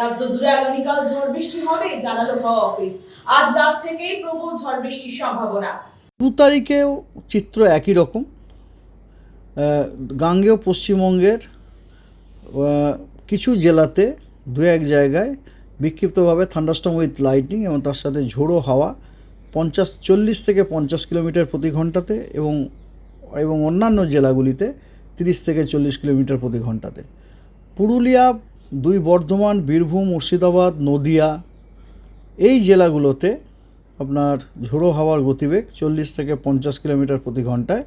রাজ্য জুড়ে আগামীকাল ঝড় বৃষ্টি হবে, জানালো হাওয়া অফিস। আজ রাত থেকেই প্রবল ঝড় বৃষ্টির সম্ভাবনা। দু তারিখেও চিত্র একই রকম। গাঙ্গেয় পশ্চিমবঙ্গের কিছু জেলাতে দু এক জায়গায় বিক্ষিপ্তভাবে থান্ডাস্টম উইথ লাইটিং এবং তার সাথে ঝোড়ো হাওয়া পঞ্চাশ, চল্লিশ থেকে পঞ্চাশ কিলোমিটার প্রতি ঘন্টাতে এবং এবং অন্যান্য জেলাগুলিতে তিরিশ থেকে চল্লিশ কিলোমিটার প্রতি ঘন্টাতে। পুরুলিয়া দুই বর্ধমান, বীরভূম, মুর্শিদাবাদ, নদিয়া, এই জেলাগুলোতে আপনার ঝোড়ো হাওয়ার গতিবেগ চল্লিশ থেকে পঞ্চাশ কিলোমিটার প্রতি ঘন্টায়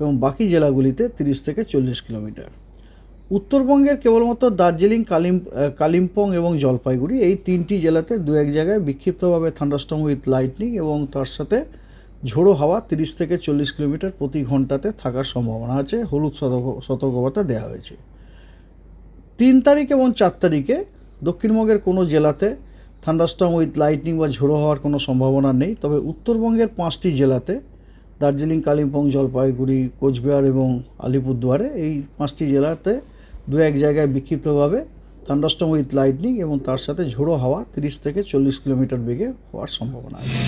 এবং বাকি জেলাগুলিতে তিরিশ থেকে চল্লিশ কিলোমিটার। উত্তরবঙ্গের কেবলমাত্র দার্জিলিং, কালিম কালিম্পং এবং জলপাইগুড়ি এই তিনটি জেলাতে দু এক জায়গায় বিক্ষিপ্তভাবে থান্ডাস্টম উইথ লাইটনিং এবং তার সাথে ঝোড়ো হাওয়া তিরিশ থেকে চল্লিশ কিলোমিটার প্রতি ঘন্টাতে থাকার সম্ভাবনা আছে। হলুদ সতর্ক, সতর্কবার্তা দেওয়া হয়েছে। তিন তারিখ এবং চার তারিখে দক্ষিণবঙ্গের কোনো জেলাতে থান্ডারস্টর্ম উইথ লাইটনিং বা ঝোড়ো হওয়ার কোনো সম্ভাবনা নেই। তবে উত্তরবঙ্গের পাঁচটি জেলাতে দার্জিলিং, কালিম্পং, জলপাইগুড়ি, কোচবিহার এবং আলিপুরদুয়ারে এই পাঁচটি জেলাতে দু এক জায়গায় বিক্ষিপ্তভাবে থান্ডারস্টর্ম উইথ লাইটনিং এবং তার সাথে ঝোড়ো হাওয়া তিরিশ থেকে চল্লিশ কিলোমিটার বেগে হওয়ার সম্ভাবনা আছে।